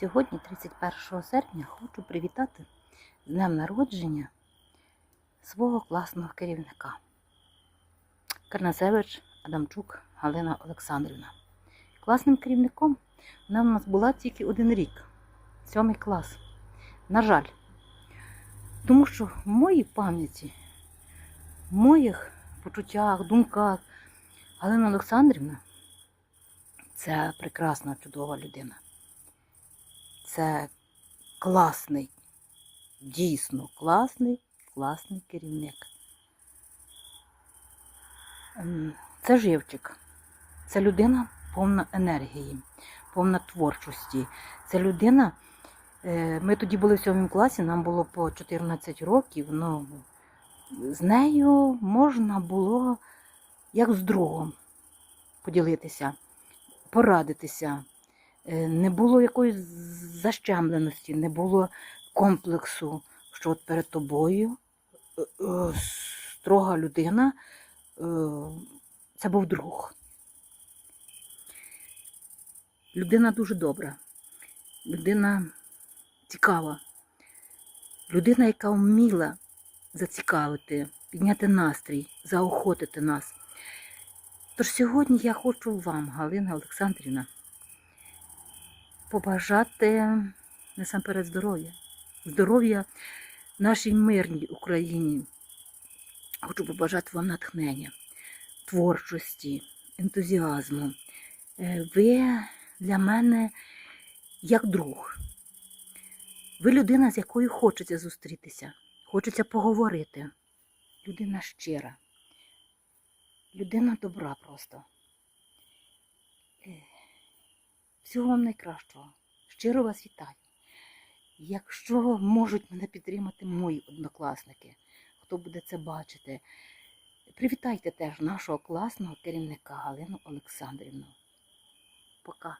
Сьогодні, 31 серпня, хочу привітати з днем народження свого класного керівника. Карнасевич Адамчук Галина Олександрівна. Класним керівником вона в нас була тільки один рік, сьомий клас. На жаль, тому що в моїй пам'яті, в моїх почуттях, думках Галина Олександрівна це прекрасна, чудова людина. Це класний, дійсно класний, класний керівник. Ем, Це живчик. Це людина повна енергії, повна творчості. Це людина. е, Ми тоді були в сьомому класі, нам було по 14 років. Ну, з нею можна було як з другом поділитися, порадитися. Е, Не було якоїсь защемленості, не було комплексу, що от перед тобою е, е, строга людина, це був друг. Людина дуже добра, людина цікава, людина, яка вміла зацікавити, підняти настрій, заохотити нас. Тож сьогодні я хочу вам, Галина Олександрівна, побажати насамперед здоров'я. Здоров'я нашій мирній Україні. Хочу побажати вам натхнення, творчості, ентузіазму. Е, Ви для мене як друг. Ви людина, з якою хочеться зустрітися, хочеться поговорити. Людина щира, людина добра просто. Всього вам найкращого. Щиро вас вітаю. Якщо можуть мене підтримати мої однокласники, хто буде це бачити, привітайте теж нашого класного керівника Галину Олександрівну. Пока.